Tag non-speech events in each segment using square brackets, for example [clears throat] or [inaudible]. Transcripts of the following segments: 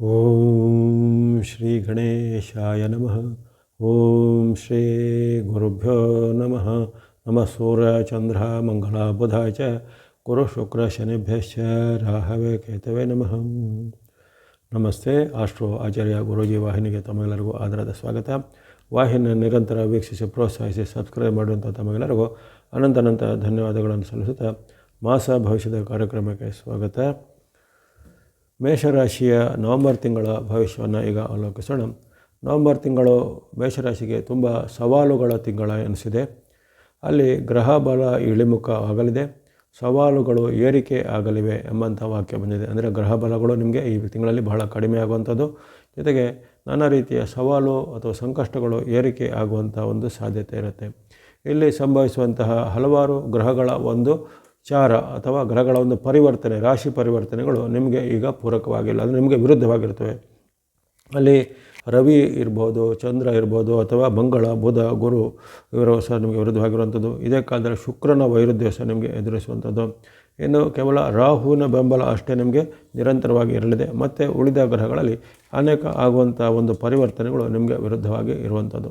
ಓಂ ಶ್ರೀ ಗಣೇಶಾಯ ನಮಃ ಓಂ ಶ್ರೀ ಗುರುಭ್ಯೋ ನಮಃ ನಮಃ ಸೂರ್ಯ ಚಂದ್ರ ಮಂಗಳ ಬುಧ ಚ ಗುರು ಶುಕ್ರ ಶನಿಭ್ಯಶ್ಚ ರಾಹವೇ ಕೇತವೇ ನಮಃ ನಮಸ್ತೆ ಆಸ್ಟ್ರೋ ಆಚಾರ್ಯ ಗುರೂಜಿ ವಾಹಿನಿಗೆ ತಮಗೆಲ್ಲರಿಗೂ ಆಧಾರದ ಸ್ವಾಗತ ವಾಹಿನಿಯನ್ನು ನಿರಂತರ ವೀಕ್ಷಿಸಿ ಪ್ರೋತ್ಸಾಹಿಸಿ ಸಬ್ಸ್ಕ್ರೈಬ್ ಮಾಡುವಂಥ ತಮಗೆಲ್ಲರಿಗೂ ಅನಂತ ಅನಂತ ಧನ್ಯವಾದಗಳನ್ನು ಸಲ್ಲಿಸುತ್ತಾ ಮಾಸ ಭವಿಷ್ಯದ ಕಾರ್ಯಕ್ರಮಕ್ಕೆ ಸ್ವಾಗತ ಮೇಷರಾಶಿಯ ನವಂಬರ್ ತಿಂಗಳ ಭವಿಷ್ಯವನ್ನು ಈಗ ಅವಲೋಕಿಸೋಣ. ನವಂಬರ್ ತಿಂಗಳು ಮೇಷರಾಶಿಗೆ ತುಂಬ ಸವಾಲುಗಳ ತಿಂಗಳ ಎನಿಸಿದೆ. ಅಲ್ಲಿ ಗ್ರಹ ಬಲ ಇಳಿಮುಖ ಆಗಲಿದೆ. ಸವಾಲುಗಳು ಏರಿಕೆ ಆಗಲಿವೆ ಎಂಬಂಥ ವಾಕ್ಯ ಬಂದಿದೆ. ಅಂದರೆ ಗ್ರಹ ಬಲಗಳು ನಿಮಗೆ ಈ ತಿಂಗಳಲ್ಲಿ ಬಹಳ ಕಡಿಮೆ ಆಗುವಂಥದ್ದು. ಜೊತೆಗೆ ನಾನಾ ರೀತಿಯ ಸವಾಲು ಅಥವಾ ಸಂಕಷ್ಟಗಳು ಏರಿಕೆ ಆಗುವಂಥ ಒಂದು ಸಾಧ್ಯತೆ ಇರುತ್ತೆ. ಇಲ್ಲಿ ಸಂಭವಿಸುವಂತಹ ಹಲವಾರು ಗ್ರಹಗಳ ಒಂದು ಚಾರ ಅಥವಾ ಗ್ರಹಗಳ ಒಂದು ಪರಿವರ್ತನೆ, ರಾಶಿ ಪರಿವರ್ತನೆಗಳು ನಿಮಗೆ ಈಗ ಪೂರಕವಾಗಿಲ್ಲ. ಅದು ನಿಮಗೆ ವಿರುದ್ಧವಾಗಿರ್ತವೆ. ಅಲ್ಲಿ ರವಿ ಇರ್ಬೋದು, ಚಂದ್ರ ಇರ್ಬೋದು, ಅಥವಾ ಮಂಗಳ, ಬುಧ, ಗುರು ಇವರು ಸಹ ನಿಮಗೆ ವಿರುದ್ಧವಾಗಿರುವಂಥದ್ದು. ಇದೇ ಕಾಲದಲ್ಲಿ ಶುಕ್ರನ ವೈರುಧ್ಯ ಸಹ ನಿಮಗೆ ಎದುರಿಸುವಂಥದ್ದು. ಇನ್ನು ಕೇವಲ ರಾಹುವಿನ ಬೆಂಬಲ ಅಷ್ಟೇ ನಿಮಗೆ ನಿರಂತರವಾಗಿ ಇರಲಿದೆ. ಮತ್ತು ಉಳಿದ ಗ್ರಹಗಳಲ್ಲಿ ಅನೇಕ ಆಗುವಂಥ ಒಂದು ಪರಿವರ್ತನೆಗಳು ನಿಮಗೆ ವಿರುದ್ಧವಾಗಿ ಇರುವಂಥದ್ದು.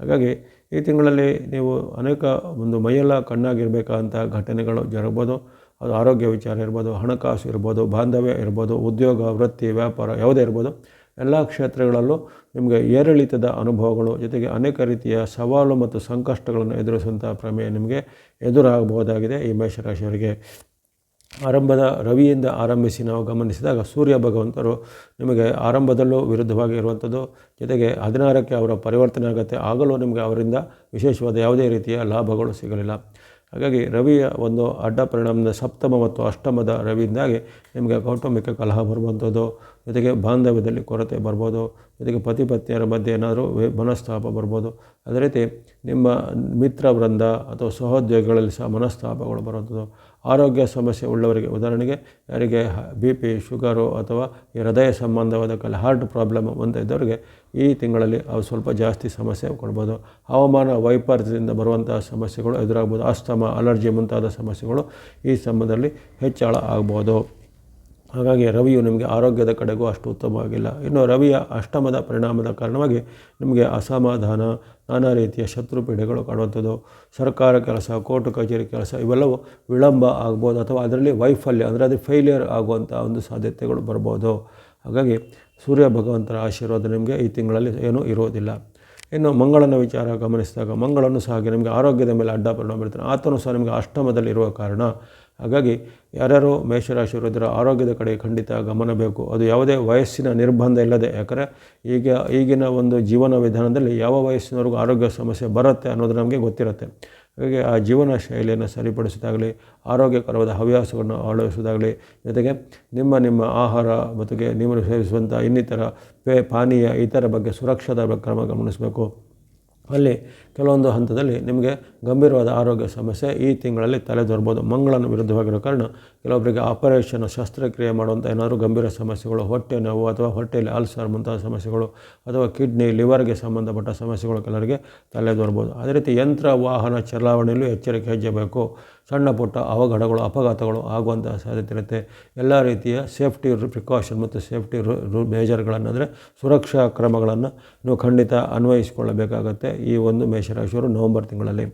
ಹಾಗಾಗಿ ಈ ತಿಂಗಳಲ್ಲಿ ನೀವು ಅನೇಕ ಒಂದು ಮೈಯೆಲ್ಲ ಕಣ್ಣಾಗಿರಬೇಕಾದಂಥ ಘಟನೆಗಳು ಜರಗ್ಬೋದು. ಅದು ಆರೋಗ್ಯ ವಿಚಾರ ಇರ್ಬೋದು, ಹಣಕಾಸು ಇರ್ಬೋದು, ಬಾಂಧವ್ಯ ಇರ್ಬೋದು, ಉದ್ಯೋಗ, ವೃತ್ತಿ, ವ್ಯಾಪಾರ ಯಾವುದೇ ಇರ್ಬೋದು. ಎಲ್ಲ ಕ್ಷೇತ್ರಗಳಲ್ಲೂ ನಿಮಗೆ ಏರಿಳಿತದ ಅನುಭವಗಳು ಜೊತೆಗೆ ಅನೇಕ ರೀತಿಯ ಸವಾಲು ಮತ್ತು ಸಂಕಷ್ಟಗಳನ್ನು ಎದುರಿಸುವಂಥ ಪ್ರಮೇಯ ನಿಮಗೆ ಎದುರಾಗಬಹುದಾಗಿದೆ ಈ ಮೇಷರಾಶಿಯವರಿಗೆ. ಆರಂಭದ ರವಿಯಿಂದ ಆರಂಭಿಸಿ ನಾವು ಗಮನಿಸಿದಾಗ ಸೂರ್ಯ ಭಗವಂತರು ನಿಮಗೆ ಆರಂಭದಲ್ಲೂ ವಿರುದ್ಧವಾಗಿ ಇರುವಂಥದ್ದು. ಜೊತೆಗೆ ಹದಿನಾರಕ್ಕೆ ಅವರ ಪರಿವರ್ತನೆ ಆಗುತ್ತೆ. ಆಗಲೂ ನಿಮಗೆ ಅವರಿಂದ ವಿಶೇಷವಾದ ಯಾವುದೇ ರೀತಿಯ ಲಾಭಗಳು ಸಿಗಲಿಲ್ಲ. ಹಾಗಾಗಿ ರವಿಯ ಒಂದು ಅಡ್ಡ ಪರಿಣಾಮದ ಸಪ್ತಮ ಮತ್ತು ಅಷ್ಟಮದ ರವಿಯಿಂದಾಗಿ ನಿಮಗೆ ಕೌಟುಂಬಿಕ ಕಲಹ ಬರುವಂಥದ್ದು. ಜೊತೆಗೆ ಬಾಂಧವ್ಯದಲ್ಲಿ ಕೊರತೆ ಬರ್ಬೋದು. ಜೊತೆಗೆ ಪತಿ ಪತ್ನಿಯರ ಮಧ್ಯೆ ಏನಾದರೂ ಮನಸ್ತಾಪ ಬರ್ಬೋದು. ಅದೇ ರೀತಿ ನಿಮ್ಮ ಮಿತ್ರ ವೃಂದ ಅಥವಾ ಸಹೋದ್ಯೋಗಿಗಳಲ್ಲಿ ಸಹ ಮನಸ್ತಾಪಗಳು ಬರುವಂಥದ್ದು. ಆರೋಗ್ಯ ಸಮಸ್ಯೆ ಉಳ್ಳವರಿಗೆ ಉದಾಹರಣೆಗೆ ಯಾರಿಗೆ ಬಿ ಪಿ, ಶುಗರು ಅಥವಾ ಈ ಹೃದಯ ಸಂಬಂಧವಾದ ಕಲೆ ಹಾರ್ಟ್ ಪ್ರಾಬ್ಲಮ್ ಅಂತ ಇದ್ದವರಿಗೆ ಈ ತಿಂಗಳಲ್ಲಿ ಅವು ಸ್ವಲ್ಪ ಜಾಸ್ತಿ ಸಮಸ್ಯೆ ಕೊಡ್ಬೋದು. ಹವಾಮಾನ ವೈಪರೀತ್ಯದಿಂದ ಬರುವಂತಹ ಸಮಸ್ಯೆಗಳು ಎದುರಾಗ್ಬೋದು. ಅಸ್ತಮ ಅಲರ್ಜಿ ಮುಂತಾದ ಸಮಸ್ಯೆಗಳು ಈ ಸಂಬಂಧದಲ್ಲಿ ಹೆಚ್ಚಳ ಆಗ್ಬೋದು. ಹಾಗಾಗಿ ರವಿಯು ನಿಮಗೆ ಆರೋಗ್ಯದ ಕಡೆಗೂ ಅಷ್ಟು ಉತ್ತಮವಾಗಿಲ್ಲ. ಇನ್ನು ರವಿಯ ಅಷ್ಟಮದ ಪರಿಣಾಮದ ಕಾರಣವಾಗಿ ನಿಮಗೆ ಅಸಮಾಧಾನ, ನಾನಾ ರೀತಿಯ ಶತ್ರು ಪೀಡೆಗಳು ಕಾಣುವಂಥದ್ದು, ಸರ್ಕಾರ ಕೆಲಸ, ಕೋರ್ಟ್, ಕಚೇರಿ ಕೆಲಸ, ಇವೆಲ್ಲವೂ ವಿಳಂಬ ಆಗ್ಬೋದು ಅಥವಾ ಅದರಲ್ಲಿ ವೈಫಲ್ಯ, ಅಂದರೆ ಅದು ಫೇಲಿಯರ್ ಆಗುವಂಥ ಒಂದು ಸಾಧ್ಯತೆಗಳು ಬರ್ಬೋದು. ಹಾಗಾಗಿ ಸೂರ್ಯ ಭಗವಂತರ ಆಶೀರ್ವಾದ ನಿಮಗೆ ಈ ತಿಂಗಳಲ್ಲಿ ಏನೂ ಇರೋದಿಲ್ಲ ಇನ್ನು ಮಂಗಳನ ವಿಚಾರ ಗಮನಿಸಿದಾಗ ಮಂಗಳನ್ನು ಸಹ ಹಾಗೆ ನಿಮಗೆ ಆರೋಗ್ಯದ ಮೇಲೆ ಅಡ್ಡ ಪರಿಣಾಮ ಬೀರ್ತಾನೆ ಆತನು ಸಹ ನಿಮಗೆ ಅಷ್ಟಮದಲ್ಲಿರುವ ಕಾರಣ ಹಾಗಾಗಿ ಯಾರ್ಯಾರು ಮೇಷರಾಶಿಯವರು ಇದರ ಆರೋಗ್ಯದ ಕಡೆ ಖಂಡಿತ ಗಮನ ಬೇಕು. ಅದು ಯಾವುದೇ ವಯಸ್ಸಿನ ನಿರ್ಬಂಧ ಇಲ್ಲದೆ, ಯಾಕಂದರೆ ಈಗ ಈಗಿನ ಒಂದು ಜೀವನ ವಿಧಾನದಲ್ಲಿ ಯಾವ ವಯಸ್ಸಿನವರೆಗೂ ಆರೋಗ್ಯ ಸಮಸ್ಯೆ ಬರುತ್ತೆ ಅನ್ನೋದು ನಮಗೆ ಗೊತ್ತಿರುತ್ತೆ. ಹಾಗಾಗಿ ಆ ಜೀವನ ಶೈಲಿಯನ್ನು ಸರಿಪಡಿಸೋದಾಗಲಿ, ಆರೋಗ್ಯಕರವಾದ ಹವ್ಯಾಸಗಳನ್ನು ಅಳವಡಿಸೋದಾಗಲಿ, ಜೊತೆಗೆ ನಿಮ್ಮ ನಿಮ್ಮ ಆಹಾರ ಮತ್ತು ನೀವು ಸೇವಿಸುವಂಥ ಇನ್ನಿತರ ಪೇ ಪಾನೀಯ, ಇತರ ಬಗ್ಗೆ ಸುರಕ್ಷತಾ ಕ್ರಮ ಗಮನಿಸಬೇಕು. ಅಲ್ಲಿ ಕೆಲವೊಂದು ಹಂತದಲ್ಲಿ ನಿಮಗೆ ಗಂಭೀರವಾದ ಆರೋಗ್ಯ ಸಮಸ್ಯೆ ಈ ತಿಂಗಳಲ್ಲಿ ತಲೆದೋರ್ಬೋದು ಮಂಗಳನ ವಿರುದ್ಧವಾಗಿರೋ ಕಾರಣ ಕೆಲವೊಬ್ಬರಿಗೆ ಆಪರೇಷನ್ ಶಸ್ತ್ರಕ್ರಿಯೆ ಮಾಡುವಂಥ ಏನಾದರೂ ಗಂಭೀರ ಸಮಸ್ಯೆಗಳು, ಹೊಟ್ಟೆ ನೋವು ಅಥವಾ ಹೊಟ್ಟೆಯಲ್ಲಿ ಆಲ್ಸರ್ ಮುಂತಾದ ಸಮಸ್ಯೆಗಳು ಅಥವಾ ಕಿಡ್ನಿ, ಲಿವರ್ಗೆ ಸಂಬಂಧಪಟ್ಟ ಸಮಸ್ಯೆಗಳು ಕೆಲವರಿಗೆ ತಲೆದೋರ್ಬೋದು ಅದೇ ರೀತಿ ಯಂತ್ರ, ವಾಹನ ಚಲಾವಣೆಯಲ್ಲೂ ಎಚ್ಚರಿಕೆ ಹೆಜ್ಜಬೇಕು ಸಣ್ಣ ಪುಟ್ಟ ಅವಘಡಗಳು, ಅಪಘಾತಗಳು ಆಗುವಂತಹ ಸಾಧ್ಯತೆ ಇರುತ್ತೆ. ಎಲ್ಲ ರೀತಿಯ ಸೇಫ್ಟಿ ಪ್ರಿಕಾಷನ್ ಮತ್ತು ಸೇಫ್ಟಿ ರು ಮೇಜರ್ಗಳನ್ನು ಅಂದರೆ ಸುರಕ್ಷಾ ಕ್ರಮಗಳನ್ನು ನೀವು ಖಂಡಿತ ಅನ್ವಯಿಸಿಕೊಳ್ಳಬೇಕಾಗತ್ತೆ ಈ ಒಂದು ಮೇಷರಾಶಿಯವರು ನವಂಬರ್ ತಿಂಗಳಲ್ಲಿ.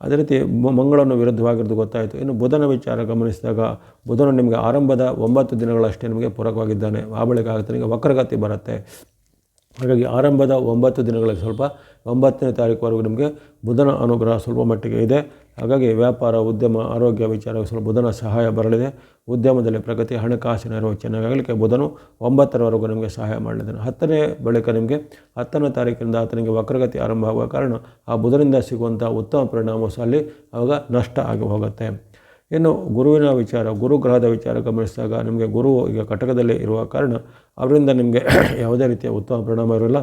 ಅದೇ ರೀತಿ ಮಂಗಳನ ವಿರುದ್ಧವಾಗಿರೋದು ಗೊತ್ತಾಯಿತು. ಇನ್ನು ಬುಧನ ವಿಚಾರ ಗಮನಿಸಿದಾಗ ಬುಧನು ನಿಮಗೆ ಆರಂಭದ ಒಂಬತ್ತು ದಿನಗಳಷ್ಟೇ ನಿಮಗೆ ಪೂರಕವಾಗಿದ್ದಾನೆ. ಆ ಬಳಿಕ ಆಗುತ್ತೆ ನಿಮಗೆ ವಕ್ರಗತಿ ಬರುತ್ತೆ. ಹಾಗಾಗಿ ಆರಂಭದ ಒಂಬತ್ತು ದಿನಗಳಲ್ಲಿ ಸ್ವಲ್ಪ ಒಂಬತ್ತನೇ ತಾರೀಕುವರೆಗೂ ನಿಮಗೆ ಬುಧನ ಅನುಗ್ರಹ ಸ್ವಲ್ಪ ಮಟ್ಟಿಗೆ ಇದೆ. ಹಾಗಾಗಿ ವ್ಯಾಪಾರ, ಉದ್ಯಮ, ಆರೋಗ್ಯ ವಿಚಾರ ಸ್ವಲ್ಪ ಬುಧನ ಸಹಾಯ ಬರಲಿದೆ. ಉದ್ಯಮದಲ್ಲಿ ಪ್ರಗತಿ, ಹಣಕಾಸಿನ ನೆರವು ಚೆನ್ನಾಗಲಿಕ್ಕೆ ಬುಧನು ಒಂಬತ್ತರವರೆಗೂ ನಿಮಗೆ ಸಹಾಯ ಮಾಡಲಿದ್ದಾನೆ. ಹತ್ತನೇ ಬಳಿಕ ನಿಮಗೆ ಹತ್ತನೇ ತಾರೀಕಿನಿಂದ ಆತನಿಗೆ ವಕ್ರಗತಿ ಆರಂಭ ಆಗುವ ಕಾರಣ ಆ ಬುಧನಿಂದ ಸಿಗುವಂಥ ಉತ್ತಮ ಪರಿಣಾಮ ಸಹ ಅಲ್ಲಿ ಆವಾಗ ನಷ್ಟ ಆಗಿ ಹೋಗುತ್ತೆ. ಇನ್ನು ಗುರುವಿನ ವಿಚಾರ, ಗುರುಗ್ರಹದ ವಿಚಾರ ಗಮನಿಸಿದಾಗ ನಿಮಗೆ ಗುರು ಈಗ ಕಟಕದಲ್ಲಿ ಇರುವ ಕಾರಣ ಅವರಿಂದ ನಿಮಗೆ [clears throat] ಯಾವುದೇ ರೀತಿಯ ಉತ್ತಮ ಪರಿಣಾಮ ಇರೋಲ್ಲ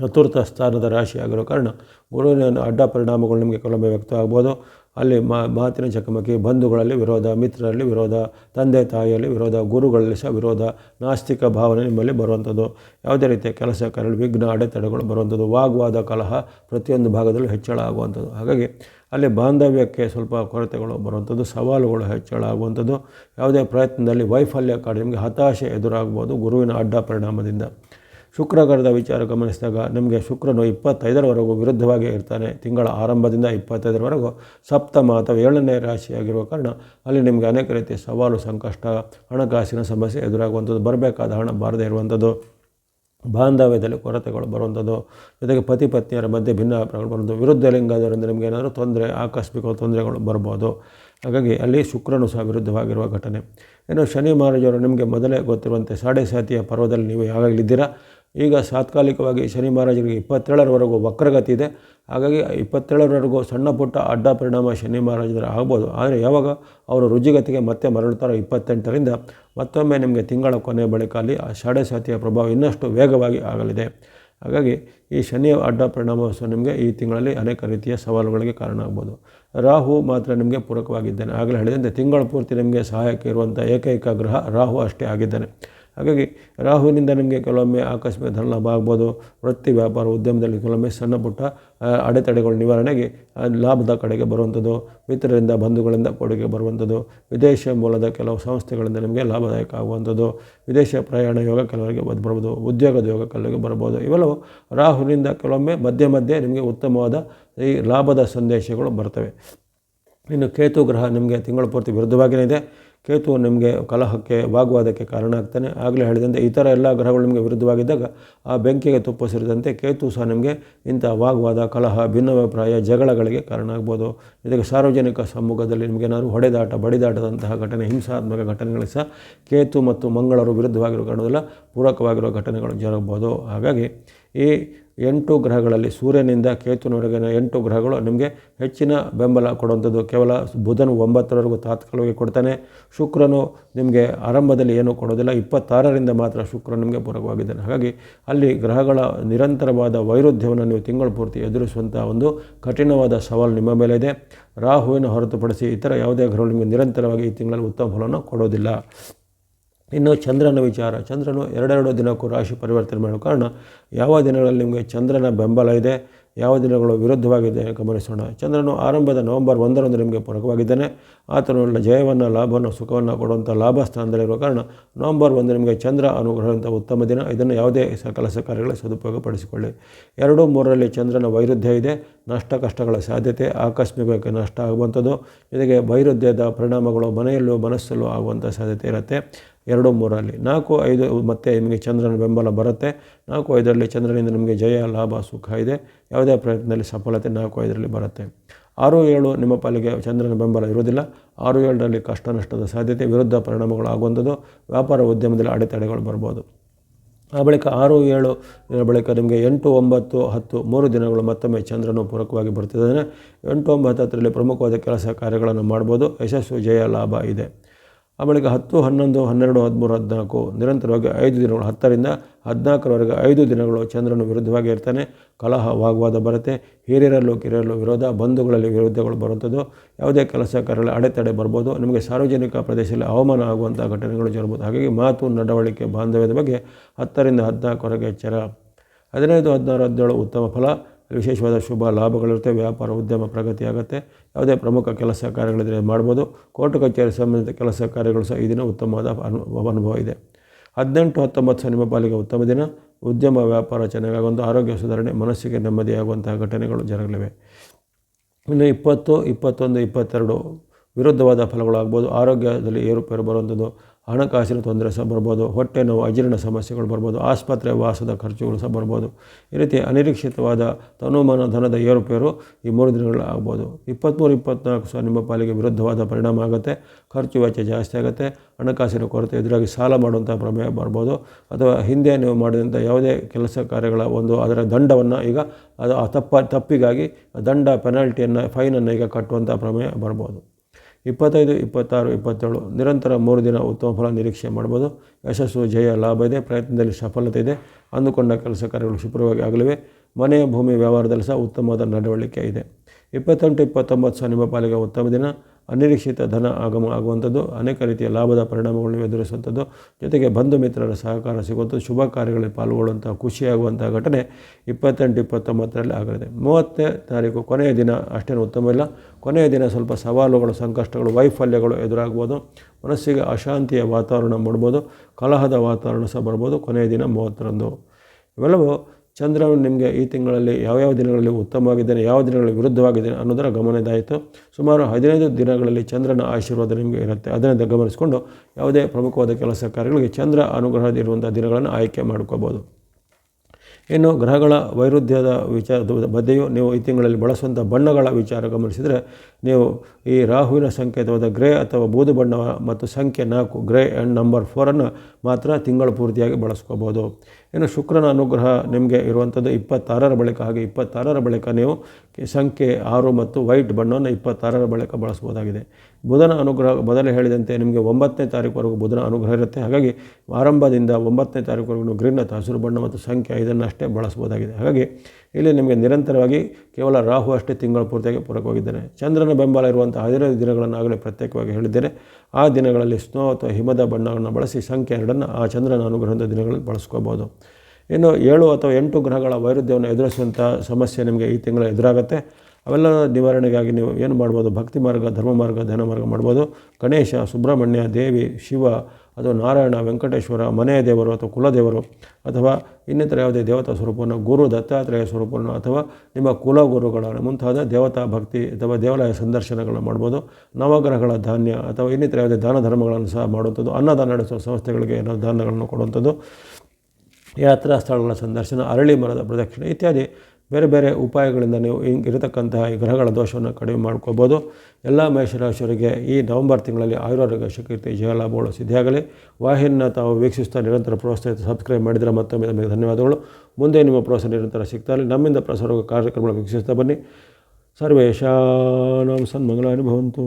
ಚತುರ್ಥ ಸ್ಥಾನದ ರಾಶಿ ಆಗಿರೋ ಕಾರಣ ಗುರುವಿನ ಅಡ್ಡ ಪರಿಣಾಮಗಳು ನಿಮಗೆ ಕೆಲವೊಮ್ಮೆ ವ್ಯಕ್ತ ಆಗ್ಬೋದು ಅಲ್ಲಿ ಮಾತಿನ ಚಕಮಕಿ, ಬಂಧುಗಳಲ್ಲಿ ವಿರೋಧ, ಮಿತ್ರರಲ್ಲಿ ವಿರೋಧ, ತಂದೆ ತಾಯಿಯಲ್ಲಿ ವಿರೋಧ, ಗುರುಗಳಲ್ಲಿ ಸಹ ವಿರೋಧ, ನಾಸ್ತಿಕ ಭಾವನೆ ನಿಮ್ಮಲ್ಲಿ ಬರುವಂಥದ್ದು. ಯಾವುದೇ ರೀತಿಯ ಕೆಲಸ ಕಾರ್ಯಗಳು ವಿಘ್ನ, ಅಡೆತಡೆಗಳು ಬರುವಂಥದ್ದು. ವಾಗ್ವಾದ, ಕಲಹ ಪ್ರತಿಯೊಂದು ಭಾಗದಲ್ಲೂ ಹೆಚ್ಚಳ ಆಗುವಂಥದ್ದು. ಹಾಗಾಗಿ ಅಲ್ಲಿ ಬಾಂಧವ್ಯಕ್ಕೆ ಸ್ವಲ್ಪ ಕೊರತೆಗಳು ಬರುವಂಥದ್ದು, ಸವಾಲುಗಳು ಹೆಚ್ಚಳ ಆಗುವಂಥದ್ದು. ಯಾವುದೇ ಪ್ರಯತ್ನದಲ್ಲಿ ವೈಫಲ್ಯ ಕಾಡಿ ನಿಮಗೆ ಹತಾಶೆ ಎದುರಾಗ್ಬೋದು ಗುರುವಿನ ಅಡ್ಡ ಪರಿಣಾಮದಿಂದ. ಶುಕ್ರಗ್ರಹದ ವಿಚಾರ ಗಮನಿಸಿದಾಗ ನಮಗೆ ಶುಕ್ರನು ಇಪ್ಪತ್ತೈದರವರೆಗೂ ವಿರುದ್ಧವಾಗಿ ಇರ್ತಾನೆ. ತಿಂಗಳ ಆರಂಭದಿಂದ ಇಪ್ಪತ್ತೈದರವರೆಗೂ ಸಪ್ತಮ ಅಥವಾ ಏಳನೇ ರಾಶಿಯಾಗಿರುವ ಕಾರಣ ಅಲ್ಲಿ ನಿಮಗೆ ಅನೇಕ ರೀತಿಯ ಸವಾಲು, ಸಂಕಷ್ಟ, ಹಣಕಾಸಿನ ಸಮಸ್ಯೆ ಎದುರಾಗುವಂಥದ್ದು, ಬರಬೇಕಾದ ಹಣ ಬಾರದೇ ಇರುವಂಥದ್ದು, ಬಾಂಧವ್ಯದಲ್ಲಿ ಕೊರತೆಗಳು ಬರುವಂಥದ್ದು, ಜೊತೆಗೆ ಪತಿ ಪತ್ನಿಯರ ಮಧ್ಯೆ ಭಿನ್ನಾಭಿಪ್ರಾಯಗಳು ಬರುವುದು ವಿರುದ್ಧ ಲಿಂಗದವರಿಂದ ನಿಮಗೆ ಏನಾದರೂ ತೊಂದರೆ, ಆಕಸ್ಮಿಕ ತೊಂದರೆಗಳು ಬರ್ಬೋದು ಹಾಗಾಗಿ ಅಲ್ಲಿ ಶುಕ್ರನು ಸಹ ವಿರುದ್ಧವಾಗಿರುವ ಘಟನೆ. ಇನ್ನು ಶನಿ ಮಹಾರಾಜರು ನಿಮಗೆ ಮೊದಲೇ ಗೊತ್ತಿರುವಂತೆ ಸಾಡೆ ಸಾತಿಯ ಪರ್ವದಲ್ಲಿ ನೀವು ಯಾವಾಗಲಿದ್ದೀರಾ ಈಗ ಸಾತ್ಕಾಲಿಕವಾಗಿ ಶನಿ ಮಹಾರಾಜರಿಗೆ ಇಪ್ಪತ್ತೇಳರವರೆಗೂ ವಕ್ರಗತಿ ಇದೆ. ಹಾಗಾಗಿ ಇಪ್ಪತ್ತೇಳರವರೆಗೂ ಸಣ್ಣ ಪುಟ್ಟ ಅಡ್ಡ ಪರಿಣಾಮ ಶನಿ ಮಹಾರಾಜರ ಆಗ್ಬೋದು. ಆದರೆ ಯಾವಾಗ ಅವರು ರುಜಿಗತಿಗೆ ಮತ್ತೆ ಮರಳುತ್ತಾರೋ ಇಪ್ಪತ್ತೆಂಟರಿಂದ ಮತ್ತೊಮ್ಮೆ ನಿಮಗೆ ತಿಂಗಳ ಕೊನೆ ಬಳಿಕ ಅಲ್ಲಿ ಆ ಸಾತಿಯ ಪ್ರಭಾವ ಇನ್ನಷ್ಟು ವೇಗವಾಗಿ ಆಗಲಿದೆ. ಹಾಗಾಗಿ ಈ ಶನಿಯ ಅಡ್ಡ ಪರಿಣಾಮ ಸಹ ನಿಮಗೆ ಈ ತಿಂಗಳಲ್ಲಿ ಅನೇಕ ರೀತಿಯ ಸವಾಲುಗಳಿಗೆ ಕಾರಣ ಆಗ್ಬೋದು. ರಾಹು ಮಾತ್ರ ನಿಮಗೆ ಪೂರಕವಾಗಿದ್ದಾನೆ. ಆಗಲೇ ಹೇಳಿದಂತೆ ತಿಂಗಳ ಪೂರ್ತಿ ನಿಮಗೆ ಸಹಾಯಕ್ಕೆ ಇರುವಂಥ ಏಕೈಕ ಗ್ರಹ ರಾಹು ಅಷ್ಟೇ ಆಗಿದ್ದಾನೆ. ಹಾಗಾಗಿ ರಾಹುವಿನಿಂದ ನಿಮಗೆ ಕೆಲವೊಮ್ಮೆ ಆಕಸ್ಮಿಕ ಧನಲಾಭ ಆಗ್ಬೋದು. ವೃತ್ತಿ ವ್ಯಾಪಾರ ಉದ್ಯಮದಲ್ಲಿ ಕೆಲವೊಮ್ಮೆ ಸಣ್ಣ ಪುಟ್ಟ ಅಡೆತಡೆಗಳ ನಿವಾರಣೆಗೆ ಲಾಭದ ಕಡೆಗೆ ಬರುವಂಥದ್ದು, ಮಿತ್ರರಿಂದ ಬಂಧುಗಳಿಂದ ಕೊಡುಗೆ ಬರುವಂಥದ್ದು, ವಿದೇಶ ಮೂಲದ ಕೆಲವು ಸಂಸ್ಥೆಗಳಿಂದ ನಿಮಗೆ ಲಾಭದಾಯಕ ಆಗುವಂಥದ್ದು, ವಿದೇಶ ಪ್ರಯಾಣ ಯೋಗ ಕೆಲವರಿಗೆ ಬರ್ಬೋದು, ಉದ್ಯೋಗದ ಯೋಗ ಕೆಲವರಿಗೆ ಬರ್ಬೋದು. ಇವೆಲ್ಲವೂ ರಾಹುವಿನಿಂದ ಕೆಲವೊಮ್ಮೆ ಮಧ್ಯೆ ಮಧ್ಯೆ ನಿಮಗೆ ಉತ್ತಮವಾದ ಈ ಲಾಭದ ಸಂದೇಶಗಳು ಬರ್ತವೆ. ಇನ್ನು ಕೇತು ಗ್ರಹ ನಿಮಗೆ ತಿಂಗಳ ಪೂರ್ತಿ ವಿರುದ್ಧವಾಗಿಯೇ ಇದೆ. ಕೇತು ನಿಮಗೆ ಕಲಹಕ್ಕೆ, ವಾಗ್ವಾದಕ್ಕೆ ಕಾರಣ ಆಗ್ತಾನೆ. ಆಗಲೇ ಹೇಳಿದಂತೆ ಇತರ ಎಲ್ಲ ಗ್ರಹಗಳು ನಿಮಗೆ ವಿರುದ್ಧವಾಗಿದ್ದಾಗ ಆ ಬೆಂಕಿಗೆ ತುಪ್ಪ ಸೇರಿದಂತೆ ಕೇತು ಸಹ ನಿಮಗೆ ಇಂಥ ವಾಗ್ವಾದ, ಕಲಹ, ಭಿನ್ನಾಭಿಪ್ರಾಯ, ಜಗಳಗಳಿಗೆ ಕಾರಣ ಆಗ್ಬೋದು. ಇದಕ್ಕೆ ಸಾರ್ವಜನಿಕ ಸಮ್ಮುಖದಲ್ಲಿ ನಿಮಗೇನಾದ್ರು ಹೊಡೆದಾಟ, ಬಡಿದಾಟದಂತಹ ಘಟನೆ, ಹಿಂಸಾತ್ಮಕ ಘಟನೆಗಳು ಸಹ ಕೇತು ಮತ್ತು ಮಂಗಳರು ವಿರುದ್ಧವಾಗಿರೋ ಕಾರಣದಲ್ಲ ಪೂರಕವಾಗಿರುವ ಘಟನೆಗಳು ಜರಗಬಹುದು ಹಾಗಾಗಿ ಈ ಎಂಟು ಗ್ರಹಗಳಲ್ಲಿ ಸೂರ್ಯನಿಂದ ಕೇತುನವರೆಗಿನ ಎಂಟು ಗ್ರಹಗಳು ನಿಮಗೆ ಹೆಚ್ಚಿನ ಬೆಂಬಲ ಕೊಡುವಂಥದ್ದು. ಕೇವಲ ಬುಧನು ಒಂಬತ್ತರವರೆಗೂ ತಾತ್ಕಾಲಿಕವಾಗಿ ಕೊಡ್ತಾನೆ. ಶುಕ್ರನು ನಿಮಗೆ ಆರಂಭದಲ್ಲಿ ಏನೂ ಕೊಡೋದಿಲ್ಲ. ಇಪ್ಪತ್ತಾರರಿಂದ ಮಾತ್ರ ಶುಕ್ರ ನಿಮಗೆ ಪೂರಕವಾಗಿದ್ದಾನೆ. ಹಾಗಾಗಿ ಅಲ್ಲಿ ಗ್ರಹಗಳ ನಿರಂತರವಾದ ವೈರುಧ್ಯವನ್ನು ನೀವು ತಿಂಗಳು ಪೂರ್ತಿ ಎದುರಿಸುವಂಥ ಒಂದು ಕಠಿಣವಾದ ಸವಾಲು ನಿಮ್ಮ ಮೇಲೆ ಇದೆ ರಾಹುವಿನ ಹೊರತುಪಡಿಸಿ ಇತರ ಯಾವುದೇ ಗ್ರಹಗಳು ನಿಮಗೆ ನಿರಂತರವಾಗಿ ಈ ತಿಂಗಳಲ್ಲಿ ಉತ್ತಮ ಫಲವನ್ನು ಕೊಡೋದಿಲ್ಲ. ಇನ್ನು ಚಂದ್ರನ ವಿಚಾರ. ಚಂದ್ರನು ಎರಡೆರಡು ದಿನಕ್ಕೂ ರಾಶಿ ಪರಿವರ್ತನೆ ಮಾಡುವ ಕಾರಣ ಯಾವ ದಿನಗಳಲ್ಲಿ ನಿಮಗೆ ಚಂದ್ರನ ಬೆಂಬಲ ಇದೆ, ಯಾವ ದಿನಗಳು ವಿರುದ್ಧವಾಗಿದೆ ಗಮನಿಸೋಣ. ಚಂದ್ರನು ಆರಂಭದ ನವೆಂಬರ್ ಒಂದರಂದು ನಿಮಗೆ ಪೂರಕವಾಗಿದ್ದಾನೆ. ಆತನು ಜಯವನ್ನು, ಲಾಭವನ್ನು, ಸುಖವನ್ನು ಕೊಡುವಂಥ ಲಾಭ ಸ್ಥಾನದಲ್ಲಿರುವ ಕಾರಣ ನವೆಂಬರ್ ಒಂದು ನಿಮಗೆ ಚಂದ್ರ ಅನುಗ್ರಹದಂಥ ಉತ್ತಮ ದಿನ. ಇದನ್ನು ಯಾವುದೇ ಕೆಲಸ ಕಾರ್ಯಗಳ ಸದುಪಯೋಗಪಡಿಸಿಕೊಳ್ಳಿ. ಎರಡು ಮೂರರಲ್ಲಿ ಚಂದ್ರನ ವೈರುಧ್ಯ ಇದೆ. ನಷ್ಟ ಕಷ್ಟಗಳ ಸಾಧ್ಯತೆ, ಆಕಸ್ಮಿಕವಾಗಿ ನಷ್ಟ ಆಗುವಂಥದ್ದು. ಜೊತೆಗೆ ವೈರುಧ್ಯದ ಪರಿಣಾಮಗಳು ಮನೆಯಲ್ಲೂ ಮನಸ್ಸಲ್ಲೂ ಆಗುವಂಥ ಸಾಧ್ಯತೆ ಇರುತ್ತೆ. ಎರಡು ಮೂರಲ್ಲಿ ನಾಲ್ಕು ಐದು ಮತ್ತೆ ನಿಮಗೆ ಚಂದ್ರನ ಬೆಂಬಲ ಬರುತ್ತೆ. ನಾಲ್ಕು ಐದರಲ್ಲಿ ಚಂದ್ರನಿಂದ ನಿಮಗೆ ಜಯ, ಲಾಭ, ಸುಖ ಇದೆ. ಯಾವುದೇ ಪ್ರಯತ್ನದಲ್ಲಿ ಸಫಲತೆ ನಾಲ್ಕು ಐದರಲ್ಲಿ ಬರುತ್ತೆ. ಆರು ಏಳು ನಿಮ್ಮ ಪಾಲಿಗೆ ಚಂದ್ರನ ಬೆಂಬಲ ಇರುವುದಿಲ್ಲ. ಆರು ಏಳರಲ್ಲಿ ಕಷ್ಟ ನಷ್ಟದ ಸಾಧ್ಯತೆ, ವಿರುದ್ಧ ಪರಿಣಾಮಗಳು ಆಗುವಂಥದ್ದು. ವ್ಯಾಪಾರ ಉದ್ಯಮದಲ್ಲಿ ಅಡೆತಡೆಗಳು ಬರ್ಬೋದು. ಆ ಬಳಿಕ ಆರು ಏಳು ಬಳಿಕ ನಿಮಗೆ ಎಂಟು, ಒಂಬತ್ತು, ಹತ್ತು, ಮೂರು ದಿನಗಳು ಮತ್ತೊಮ್ಮೆ ಚಂದ್ರನು ಪೂರಕವಾಗಿ ಬರ್ತಿದ್ದಾನೆ. ಎಂಟು, ಒಂಬತ್ತು, ಹತ್ತರಲ್ಲಿ ಪ್ರಮುಖವಾದ ಕೆಲಸ ಕಾರ್ಯಗಳನ್ನು ಮಾಡ್ಬೋದು. ಯಶಸ್ಸು, ಜಯ, ಲಾಭ ಇದೆ. ಆ ಬಳಿಕ ಹತ್ತು, ಹನ್ನೊಂದು, ಹನ್ನೆರಡು, ಹದಿಮೂರು, ಹದಿನಾಲ್ಕು, ನಿರಂತರವಾಗಿ ಐದು ದಿನಗಳು, ಹತ್ತರಿಂದ ಹದಿನಾಲ್ಕರವರೆಗೆ ಐದು ದಿನಗಳು ಚಂದ್ರನು ವಿರುದ್ಧವಾಗಿ ಇರ್ತಾನೆ. ಕಲಹ, ವಾಗ್ವಾದ ಬರುತ್ತೆ. ಹಿರಿಯರಲ್ಲೂ ಕಿರಿಯರಲ್ಲೂ ವಿರೋಧ, ಬಂಧುಗಳಲ್ಲಿ ವಿರುದ್ಧಗಳು ಬರುತ್ತದೋ, ಯಾವುದೇ ಕೆಲಸ ಕಾರ್ಯಗಳ ಅಡೆತಡೆ ಬರ್ಬೋದು. ನಿಮಗೆ ಸಾರ್ವಜನಿಕ ಪ್ರದೇಶದಲ್ಲಿ ಅವಮಾನ ಆಗುವಂಥ ಘಟನೆಗಳು ಜರಬಹುದು ಹಾಗಾಗಿ ಮಾತು, ನಡವಳಿಕೆ, ಬಾಂಧವ್ಯದ ಬಗ್ಗೆ ಹತ್ತರಿಂದ ಹದಿನಾಲ್ಕರವರೆಗೆ ಎಚ್ಚರ. ಹದಿನೈದು, ಹದಿನಾರು, ಹದಿನೇಳು ಉತ್ತಮ ಫಲ. ವಿಶೇಷವಾದ ಶುಭ ಲಾಭಗಳಿರುತ್ತೆ, ವ್ಯಾಪಾರ ಉದ್ಯಮ ಪ್ರಗತಿಯಾಗುತ್ತೆ ಯಾವುದೇ ಪ್ರಮುಖ ಕೆಲಸ ಕಾರ್ಯಗಳಿದ್ರೆ ಮಾಡ್ಬೋದು. ಕೋರ್ಟ್ ಕಚೇರಿ ಸಂಬಂಧಿತ ಕೆಲಸ ಕಾರ್ಯಗಳು ಸಹ ಈ ದಿನ ಉತ್ತಮವಾದ ಅನುಭವ ಇದೆ. ಹದಿನೆಂಟು ಹತ್ತೊಂಬತ್ತು ಸಹ ನಿಮ್ಮ ಪಾಲಿಗೆ ಉತ್ತಮ ದಿನ. ಉದ್ಯಮ, ವ್ಯಾಪಾರ ಚೆನ್ನಾಗಾಗುವಂಥ ಆರೋಗ್ಯ ಸುಧಾರಣೆ, ಮನಸ್ಸಿಗೆ ನೆಮ್ಮದಿಯಾಗುವಂತಹ ಘಟನೆಗಳು ಜರಗಲಿವೆ. ಇನ್ನು ಇಪ್ಪತ್ತು, ಇಪ್ಪತ್ತೊಂದು, ಇಪ್ಪತ್ತೆರಡು ವಿರುದ್ಧವಾದ ಫಲಗಳಾಗ್ಬೋದು ಆರೋಗ್ಯದಲ್ಲಿ ಏರುಪೇರು ಬರುವಂಥದ್ದು. ಹಣಕಾಸಿನ ತೊಂದರೆ ಸಹ ಬರ್ಬೋದು, ಹೊಟ್ಟೆ ನೋವು, ಅಜೀರ್ಣ ಸಮಸ್ಯೆಗಳು ಬರ್ಬೋದು, ಆಸ್ಪತ್ರೆ ವಾಸದ ಖರ್ಚುಗಳು ಸಹ ಬರ್ಬೋದು. ಈ ರೀತಿ ಅನಿರೀಕ್ಷಿತವಾದ ತನುಮಾನ ಧನದ ಏರುಪೇರು ಈ ಮೂರು ದಿನಗಳು ಆಗ್ಬೋದು. ಇಪ್ಪತ್ತ್ಮೂರು ಇಪ್ಪತ್ತ್ನಾಲ್ಕು ಸಹ ನಿಮ್ಮ ಪಾಲಿಗೆ ವಿರುದ್ಧವಾದ ಪರಿಣಾಮ ಆಗುತ್ತೆ. ಖರ್ಚು ವೆಚ್ಚ ಜಾಸ್ತಿ ಆಗುತ್ತೆ. ಹಣಕಾಸಿನ ಕೊರತೆ ಎದುರಾಗಿ ಸಾಲ ಮಾಡುವಂಥ ಪ್ರಮೇಯ ಬರ್ಬೋದು. ಅಥವಾ ಹಿಂದೆ ನೀವು ಮಾಡಿದಂಥ ಯಾವುದೇ ಕೆಲಸ ಕಾರ್ಯಗಳ ಒಂದು ಅದರ ದಂಡವನ್ನು ಈಗ ಅದು ಆ ತಪ್ಪ ತಪ್ಪಿಗಾಗಿ ದಂಡ, ಪೆನಾಲ್ಟಿಯನ್ನು, ಫೈನನ್ನು ಈಗ ಕಟ್ಟುವಂಥ ಪ್ರಮೇಯ ಬರ್ಬೋದು. ಇಪ್ಪತ್ತೈದು, ಇಪ್ಪತ್ತಾರು, ಇಪ್ಪತ್ತೇಳು. ನಿರಂತರ ಮೂರು ದಿನ ಉತ್ತಮ ಫಲ ನಿರೀಕ್ಷೆ ಮಾಡ್ಬೋದು. ಯಶಸ್ಸು, ಜಯ, ಲಾಭ ಇದೆ. ಪ್ರಯತ್ನದಲ್ಲಿ ಸಫಲತೆ ಇದೆ. ಅಂದುಕೊಂಡ ಕೆಲಸ ಕಾರ್ಯಗಳು ಶುಭ್ರವಾಗಿ ಆಗಲಿವೆ. ಮನೆಯ ಭೂಮಿ, ವ್ಯವಹಾರದಲ್ಲಿ ಸಹ ಉತ್ತಮವಾದ ನಡವಳಿಕೆ ಇದೆ. ಇಪ್ಪತ್ತೆಂಟು, ಇಪ್ಪತ್ತೊಂಬತ್ತು ಸಹ ನಿಮ್ಮ ಪಾಲಿಗೆ ಉತ್ತಮ ದಿನ. ಅನಿರೀಕ್ಷಿತ ಧನ ಆಗಮ ಆಗುವಂಥದ್ದು, ಅನೇಕ ರೀತಿಯ ಲಾಭದ ಪರಿಣಾಮಗಳನ್ನು ಎದುರಿಸುವಂಥದ್ದು, ಜೊತೆಗೆ ಬಂಧು ಮಿತ್ರರ ಸಹಕಾರ ಸಿಗುವಂಥದ್ದು, ಶುಭ ಕಾರ್ಯಗಳಲ್ಲಿ ಪಾಲ್ಗೊಳ್ಳುವಂಥ ಖುಷಿಯಾಗುವಂಥ ಘಟನೆ ಇಪ್ಪತ್ತೆಂಟು, ಇಪ್ಪತ್ತೊಂಬತ್ತರಲ್ಲಿ ಆಗಲಿದೆ. ಮೂವತ್ತನೇ ತಾರೀಕು, ಕೊನೆಯ ದಿನ ಅಷ್ಟೇನು ಉತ್ತಮ ಇಲ್ಲ. ಕೊನೆಯ ದಿನ ಸ್ವಲ್ಪ ಸವಾಲುಗಳು, ಸಂಕಷ್ಟಗಳು, ವೈಫಲ್ಯಗಳು ಎದುರಾಗ್ಬೋದು. ಮನಸ್ಸಿಗೆ ಅಶಾಂತಿಯ ವಾತಾವರಣ ಮಾಡ್ಬೋದು. ಕಲಹದ ವಾತಾವರಣ ಸಹ ಬರ್ಬೋದು. ಕೊನೆಯ ದಿನ ಮೂವತ್ತರಂದು. ಇವೆಲ್ಲವೂ ಚಂದ್ರನು ನಿಮಗೆ ಈ ತಿಂಗಳಲ್ಲಿ ಯಾವ್ಯಾವ ದಿನಗಳಲ್ಲಿ ಉತ್ತಮವಾಗಿದ್ದಾನೆ, ಯಾವ ದಿನಗಳಲ್ಲಿ ವಿರುದ್ಧವಾಗಿದ್ದಾನೆ ಅನ್ನೋದರ ಗಮನದಾಯಿತು ಸುಮಾರು ಹದಿನೈದು ದಿನಗಳಲ್ಲಿ ಚಂದ್ರನ ಆಶೀರ್ವಾದ ನಿಮಗೆ ಇರುತ್ತೆ. ಅದನ್ನು ಗಮನಿಸಿಕೊಂಡು ಯಾವುದೇ ಪ್ರಮುಖವಾದ ಕೆಲಸ ಕಾರ್ಯಗಳಿಗೆ ಚಂದ್ರ ಅನುಗ್ರಹದಿರುವಂಥ ದಿನಗಳನ್ನು ಆಯ್ಕೆ ಮಾಡ್ಕೋಬೋದು. ಇನ್ನು ಗ್ರಹಗಳ ವೈರುಧ್ಯದ ವಿಚಾರದ ಮಧ್ಯೆಯೂ ನೀವು ಈ ತಿಂಗಳಲ್ಲಿ ಬಳಸುವಂಥ ಬಣ್ಣಗಳ ವಿಚಾರ ಗಮನಿಸಿದರೆ, ನೀವು ಈ ರಾಹುವಿನ ಸಂಕೇತವಾದ ಗ್ರೇ ಅಥವಾ ಬೂದು ಬಣ್ಣ ಮತ್ತು ಸಂಖ್ಯೆ ನಾಲ್ಕು, ಗ್ರೇ ಆ್ಯಂಡ್ ನಂಬರ್ ಫೋರನ್ನು ಮಾತ್ರ ತಿಂಗಳು ಪೂರ್ತಿಯಾಗಿ ಬಳಸ್ಕೋಬೋದು. ಇನ್ನು ಶುಕ್ರನ ಅನುಗ್ರಹ ನಿಮಗೆ ಇರುವಂಥದ್ದು ಇಪ್ಪತ್ತಾರರ ಬಳಿಕ, ಹಾಗೆ ಇಪ್ಪತ್ತಾರರ ಬಳಿಕ ನೀವು ಸಂಖ್ಯೆ ಆರು ಮತ್ತು ವೈಟ್ ಬಣ್ಣವನ್ನು ಇಪ್ಪತ್ತಾರರ ಬಳಿಕ ಬಳಸ್ಬೋದಾಗಿದೆ. ಬುಧನ ಅನುಗ್ರಹ ಮೊದಲೇ ಹೇಳಿದಂತೆ ನಿಮಗೆ ಒಂಬತ್ತನೇ ತಾರೀಕುವರೆಗೂ ಬುಧನ ಅನುಗ್ರಹ ಇರುತ್ತೆ. ಹಾಗಾಗಿ ಆರಂಭದಿಂದ ಒಂಬತ್ತನೇ ತಾರೀಕುವರೆಗೂ ಗ್ರೀನ್ ಅಥವಾ ಹಸಿರು ಬಣ್ಣ ಮತ್ತು ಸಂಖ್ಯೆ ಇದನ್ನಷ್ಟೇ ಬಳಸ್ಬೋದಾಗಿದೆ ಹಾಗಾಗಿ ಇಲ್ಲಿ ನಿಮಗೆ ನಿರಂತರವಾಗಿ ಕೇವಲ ರಾಹು ಅಷ್ಟೇ ತಿಂಗಳ ಪೂರ್ತಿಯಾಗಿ ಪೂರಕವಾಗಿದ್ದಾನೆ ಚಂದ್ರನ ಬೆಂಬಲ ಇರುವಂಥ ಹದಿನೈದು ದಿನಗಳನ್ನು ಆಗಲೇ ಪ್ರತ್ಯೇಕವಾಗಿ ಹೇಳಿದ್ದೇನೆ. ಆ ದಿನಗಳಲ್ಲಿ ಸ್ನೋ ಅಥವಾ ಹಿಮದ ಬಣ್ಣವನ್ನು ಬಳಸಿ ಸಂಖ್ಯೆ ಎರಡನ್ನು ಆ ಚಂದ್ರನ ಅನುಗ್ರಹದ ದಿನಗಳಲ್ಲಿ ಬಳಸ್ಕೋಬೋದು ಇನ್ನು ಏಳು ಅಥವಾ ಎಂಟು ಗ್ರಹಗಳ ವೈರುಧ್ಯವನ್ನು ಎದುರಿಸುವಂಥ ಸಮಸ್ಯೆ ನಿಮಗೆ ಈ ತಿಂಗಳ ಎದುರಾಗುತ್ತೆ. ಅವೆಲ್ಲ ನಿವಾರಣೆಗಾಗಿ ನೀವು ಏನು ಮಾಡ್ಬೋದು? ಭಕ್ತಿ ಮಾರ್ಗ, ಧರ್ಮ ಮಾರ್ಗ, ಧ್ಯಾನ ಮಾರ್ಗ ಮಾಡ್ಬೋದು. ಗಣೇಶ, ಸುಬ್ರಹ್ಮಣ್ಯ, ದೇವಿ, ಶಿವ, ಅಥವಾ ನಾರಾಯಣ, ವೆಂಕಟೇಶ್ವರ, ಮನೆಯ ದೇವರು ಅಥವಾ ಕುಲದೇವರು, ಅಥವಾ ಇನ್ನಿತರ ಯಾವುದೇ ದೇವತಾ ಸ್ವರೂಪವನ್ನು, ಗುರು, ದತ್ತಾತ್ರೇಯ ಸ್ವರೂಪವನ್ನು, ಅಥವಾ ನಿಮ್ಮ ಕುಲಗುರುಗಳ ಮುಂತಾದ ದೇವತಾ ಭಕ್ತಿ ಅಥವಾ ದೇವಾಲಯ ಸಂದರ್ಶನಗಳನ್ನು ಮಾಡ್ಬೋದು. ನವಗ್ರಹಗಳ ಧಾನ್ಯ ಅಥವಾ ಇನ್ನಿತರ ಯಾವುದೇ ದಾನ ಧರ್ಮಗಳನ್ನು ಸಹ ಮಾಡುವಂಥದ್ದು. ಅನ್ನದಾನ ನಡೆಸುವ ಸಂಸ್ಥೆಗಳಿಗೆ ಏನೋ ದಾನಗಳನ್ನು ಕೊಡುವಂಥದ್ದು. ಯಾತ್ರಾ ಸ್ಥಳಗಳ ಸಂದರ್ಶನ, ಅರಳಿ ಮರದ ಪ್ರದಕ್ಷಿಣೆ ಇತ್ಯಾದಿ. ಬೇರೆ ಬೇರೆ ಉಪಾಯಗಳಿಂದ ನೀವು ಇರತಕ್ಕಂತಹ ಈ ಗ್ರಹಗಳ ದೋಷವನ್ನು ಕಡಿಮೆ ಮಾಡ್ಕೋಬೋದು. ಎಲ್ಲ ಮೇಷರಾಶಿಯವರಿಗೆ ಈ ನವೆಂಬರ್ ತಿಂಗಳಲ್ಲಿ ಆಯುರ್ವೇದ ಶಕೀರ್ತಿ ಜಯಲಾಭಗಳು ಸಿದ್ಧಿಯಾಗಲಿ ವಾಹಿನಿನ ತಾವು ವೀಕ್ಷಿಸ್ತಾ ನಿರಂತರ ಪ್ರೋತ್ಸಾಹಿತ ಸಬ್ಸ್ಕ್ರೈಬ್ ಮಾಡಿದರೆ ಮತ್ತೊಮ್ಮೆ ನಮಗೆ ಧನ್ಯವಾದಗಳು. ಮುಂದೆ ನಿಮ್ಮ ಪ್ರೋತ್ಸಾಹ ನಿರಂತರ ಸಿಗ್ತಾ ಇರಲಿ. ನಮ್ಮಿಂದ ಪ್ರಸಾರ ಕಾರ್ಯಕ್ರಮಗಳು ವೀಕ್ಷಿಸ್ತಾ ಬನ್ನಿ. ಸರ್ವೇಶಾಂ ಸನ್ಮಂಗಲಾನಿ ಭವಂತು.